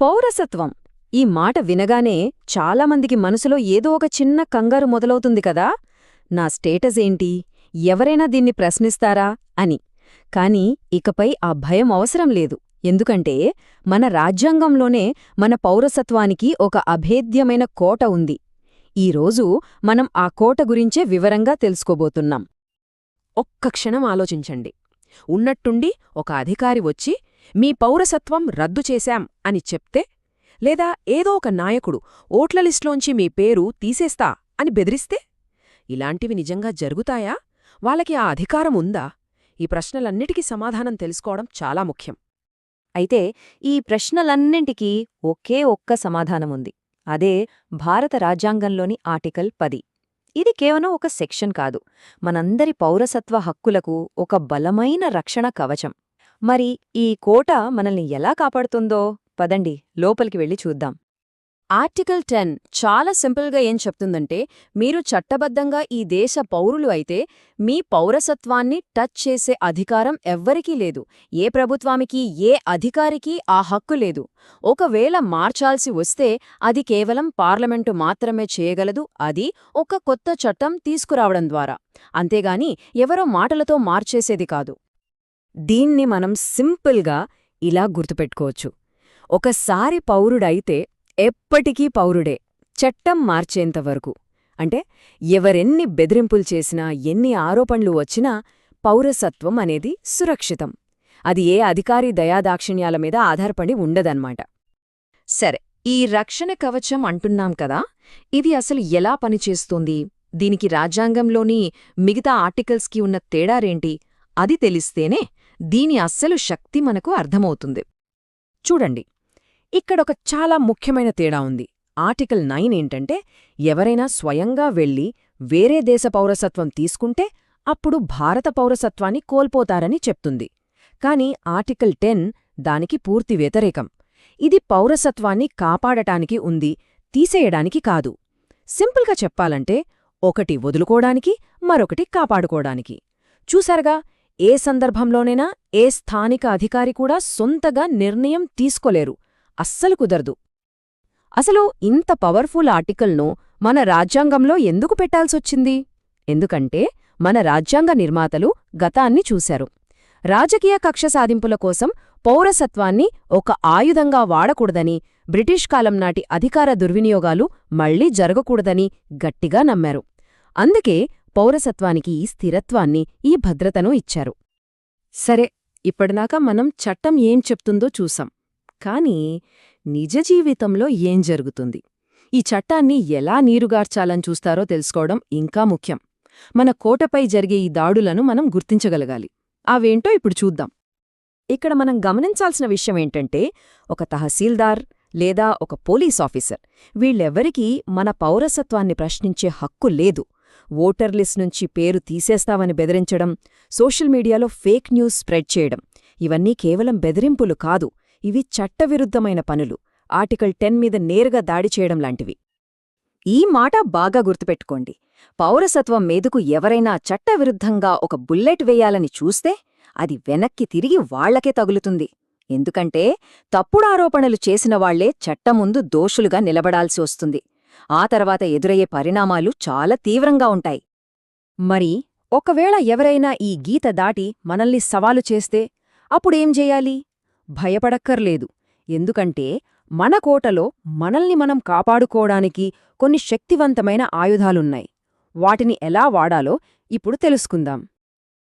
పౌరసత్వం. ఈ మాట వినగానే చాలామందికి మనసులో ఏదో ఒక చిన్న కంగారు మొదలవుతుంది కదా. నా స్టేటస్ ఏంటి? ఎవరైనా దీన్ని ప్రశ్నిస్తారా? అని. కాని ఇకపై ఆ భయం అవసరం లేదు. ఎందుకంటే మన రాజ్యాంగంలోనే మన పౌరసత్వానికి ఒక అభేద్యమైన కోట ఉంది. ఈరోజు మనం ఆ కోట గురించే వివరంగా తెలుసుకోబోతున్నాం. ఒక్క క్షణం ఆలోచించండి. ఉన్నట్టుండి ఒక అధికారి వచ్చి మీ పౌరసత్వం రద్దు చేశాం అని చెప్తే లేదా ఏదో ఒక నాయకుడు ఓట్ల లిస్ట్లోంచి మీ పేరు తీసేస్తా అని బెదిరిస్తే? ఇలాంటివి నిజంగా జరుగుతాయా? వాళ్ళకి ఆ అధికారం ఉందా? ఈ ప్రశ్నలన్నిటికీ సమాధానం తెలుసుకోవడం చాలా ముఖ్యం. అయితే ఈ ప్రశ్నలన్నింటికీ ఒకే ఒక్క సమాధానముంది అదే భారత రాజ్యాంగంలోని ఆర్టికల్ పది. ఇది కేవలం ఒక సెక్షన్ కాదు. మనందరి పౌరసత్వ హక్కులకు ఒక బలమైన రక్షణ కవచం. మరి ఈ కోట మనల్ని ఎలా కాపాడుతుందో? పదండి లోపలికి వెళ్ళి చూద్దాం. ఆర్టికల్ టెన్ చాలా సింపుల్గా ఏం చెప్తుందంటే మీరు చట్టబద్ధంగా ఈ దేశ పౌరులు అయితే మీ పౌరసత్వాన్ని టచ్ చేసే అధికారం ఎవ్వరికీ లేదు. ఏ ప్రభుత్వానికి ఏ అధికారికి ఆ హక్కు లేదు. ఒకవేళ మార్చాల్సి వస్తే అది కేవలం పార్లమెంటు మాత్రమే చేయగలదు అది ఒక కొత్త చట్టం తీసుకురావడం ద్వారా. అంతేగాని ఎవరో మాటలతో మార్చేసేది కాదు. దీన్ని మనం సింపుల్గా ఇలా గుర్తుపెట్టుకోవచ్చు. ఒకసారి పౌరుడైతే ఎప్పటికీ పౌరుడే చట్టం మార్చేంతవరకు అంటే ఎవరెన్ని బెదిరింపులు చేసినా ఎన్ని ఆరోపణలు వచ్చినా పౌరసత్వం అనేది సురక్షితం. అది ఏ అధికారి దయాదాక్షిణ్యాల మీద ఆధారపడి ఉండదన్నమాట. సరే ఈ రక్షణ కవచం అంటున్నాం కదా ఇది అసలు ఎలా పనిచేస్తోంది? దీనికి రాజ్యాంగంలోని మిగతా ఆర్టికల్స్కి ఉన్న తేడారేంటి? అది తెలిస్తేనే దీని అస్సలు శక్తి మనకు అర్థమవుతుంది. చూడండి ఇక్కడొక చాలా ముఖ్యమైన తేడా ఉంది. ఆర్టికల్ నైన్ ఏంటంటే ఎవరైనా స్వయంగా వెళ్ళి వేరే దేశ పౌరసత్వం తీసుకుంటే అప్పుడు భారత పౌరసత్వాన్ని కోల్పోతారని చెప్తుంది. కాని ఆర్టికల్ టెన్ దానికి పూర్తి వ్యతిరేకం. ఇది పౌరసత్వాన్ని కాపాడటానికి ఉంది తీసేయడానికి కాదు. సింపుల్గా చెప్పాలంటే ఒకటి వదులుకోడానికి మరొకటి కాపాడుకోడానికి చూసారుగా ఏ సందర్భంలోనైనా ఏ స్థానిక అధికారి కూడా సొంతగా నిర్ణయం తీసుకోలేరు. అస్సలు కుదరదు. అసలు ఇంత పవర్ఫుల్ ఆర్టికల్ను మన రాజ్యాంగంలో ఎందుకు పెట్టాల్సొచ్చింది? ఎందుకంటే మన రాజ్యాంగ నిర్మాతలు గతాన్ని చూశారు. రాజకీయ కక్ష సాధింపుల కోసం పౌరసత్వాన్ని ఒక ఆయుధంగా వాడకూడదని బ్రిటిష్ కాలం నాటి అధికార దుర్వినియోగాలు మళ్ళీ జరగకూడదని గట్టిగా నమ్మారు. అందుకే పౌరసత్వానికి ఈ స్థిరత్వాన్ని ఈ భద్రతను ఇచ్చారు. సరే ఇప్పటిదాకా మనం చట్టం ఏం చెప్తుందో చూసాం. కానీ నిజ జీవితంలో ఏం జరుగుతుంది? ఈ చట్టాన్ని ఎలా నీరుగార్చాలని చూస్తారో తెలుసుకోవడం ఇంకా ముఖ్యం. మన కోటపై జరిగే ఈ దాడులను మనం గుర్తించగలగాలి. అవేంటో ఇప్పుడు చూద్దాం. ఇక్కడ మనం గమనించాల్సిన విషయం ఏంటంటే ఒక తహసీల్దార్ లేదా ఒక పోలీస్ ఆఫీసర్ వీళ్ళెవ్వరికీ మన పౌరసత్వాన్ని ప్రశ్నించే హక్కు లేదు. ఓటర్ లిస్ట్ నుంచి పేరు తీసేస్తావని బెదిరించడం సోషల్ మీడియాలో ఫేక్ న్యూస్ స్ప్రెడ్ చేయడం. ఇవన్నీ కేవలం బెదిరింపులు కాదు ఇవి చట్టవిరుద్ధమైన పనులు. ఆర్టికల్ టెన్ మీద నేరుగా దాడి చేయడం లాంటివి. ఈ మాట బాగా గుర్తుపెట్టుకోండి. పౌరసత్వం మీదకు ఎవరైనా చట్టవిరుద్ధంగా ఒక బుల్లెట్ వేయాలని చూస్తే అది వెనక్కి తిరిగి వాళ్ళకే తగులుతుంది. ఎందుకంటే తప్పుడు ఆరోపణలు చేసిన వాళ్ళే చట్టముందు దోషులుగా నిలబడాల్సి వస్తుంది. ఆ తర్వాత ఎదురయ్యే పరిణామాలు చాలా తీవ్రంగా ఉంటాయి. మరి ఒకవేళ ఎవరైనా ఈ గీత దాటి మనల్ని సవాలు చేస్తే అప్పుడేం చేయాలి? భయపడక్కర్లేదు. ఎందుకంటే మన కోటలో మనల్ని మనం కాపాడుకోవడానికి కొన్ని శక్తివంతమైన ఆయుధాలున్నాయి. వాటిని ఎలా వాడాలో ఇప్పుడు తెలుసుకుందాం.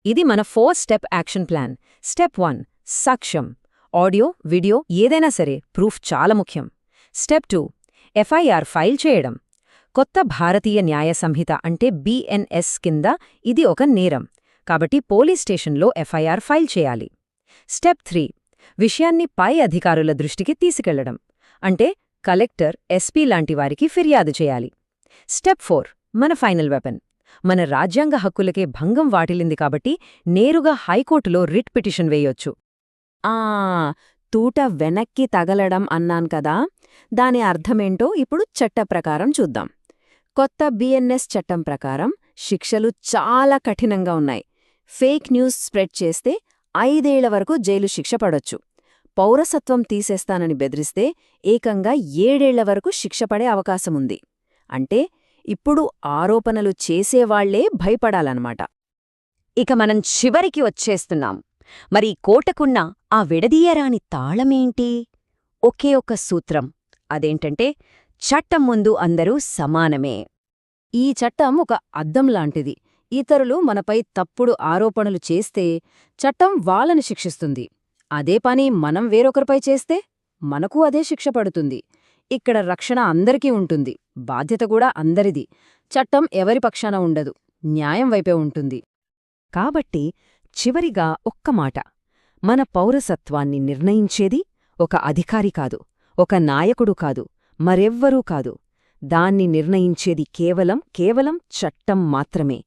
ఇది మన four step action plan. Step one సాక్ష్యం. ఆడియో వీడియో ఏదైనా సరే ప్రూఫ్ చాలా ముఖ్యం. స్టెప్ టూ ఎఫ్ఐఆర్ ఫైల్ చేయడం. కొత్త భారతీయ న్యాయ సంహిత అంటే బిఎన్ఎస్ కింద ఇది ఒక నేరం. కాబట్టి పోలీస్ స్టేషన్లో ఎఫ్ఐఆర్ ఫైల్ చేయాలి. Step three. విషయాన్ని పై అధికారుల దృష్టికి తీసుకెళ్ళడం. అంటే కలెక్టర్ ఎస్పీ లాంటి వారికి ఫిర్యాదు చేయాలి. Step four. మన ఫైనల్ వెపన్. మన రాజ్యాంగ హక్కులకే భంగం వాటిల్లింది కాబట్టి నేరుగా హైకోర్టులో రిట్ పిటిషన్ వేయొచ్చు. ఆ! తూట వెనక్కి తగలడం అన్నాన్ కదా దాని అర్థమేంటో ఇప్పుడు చట్ట ప్రకారం చూద్దాం. కొత్త బిఎన్ఎస్ చట్టం ప్రకారం శిక్షలు చాలా కఠినంగా ఉన్నాయి. ఫేక్ న్యూస్ స్ప్రెడ్ చేస్తే ఐదేళ్ళ వరకు జైలు శిక్ష పడొచ్చు. పౌరసత్వం తీసేస్తానని బెదిరిస్తే ఏకంగా ఏడేళ్ళ వరకు శిక్ష పడే అవకాశముంది అంటే ఇప్పుడు ఆరోపణలు చేసేవాళ్ళే భయపడాలన్నమాట. ఇక మనం చివరికి వచ్చేస్తున్నాం. మరి కోటకున్న ఆ విడదీయరాని తాళమేంటి? ఒకే ఒక సూత్రం. అదేంటంటే చట్టం ముందు అందరూ సమానమే. ఈ చట్టం ఒక అద్దం లాంటిది. ఇతరులు మనపై తప్పుడు ఆరోపణలు చేస్తే చట్టం వాళ్ళని శిక్షిస్తుంది. అదే పని మనం వేరొకరిపై చేస్తే మనకు అదే శిక్ష పడుతుంది. ఇక్కడ రక్షణ అందరికీ ఉంటుంది. బాధ్యత కూడా అందరిది. చట్టం ఎవరి పక్షాన ఉండదు. న్యాయం వైపే ఉంటుంది. కాబట్టి చివరిగా ఒక్క మాట. మన పౌరసత్వాన్ని నిర్ణయించేది ఒక అధికారి కాదు ఒక నాయకుడు కాదు మరెవ్వరూ కాదు. దాన్ని నిర్ణయించేది కేవలం కేవలం చట్టం మాత్రమే.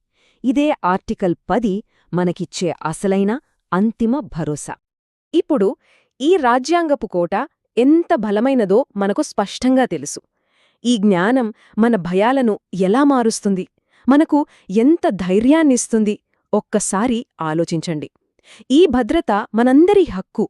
ఇదే ఆర్టికల్ పది మనకిచ్చే అసలైన అంతిమ భరోసా. ఇప్పుడు ఈ రాజ్యాంగపు కోట ఎంత బలమైనదో మనకు స్పష్టంగా తెలుసు. ఈ జ్ఞానం మన భయాలను ఎలా మారుస్తుంది? మనకు ఎంత ధైర్యాన్నిస్తుంది? ఒక్కసారి ఆలోచించండి. ఈ భద్రత మనందరి హక్కు.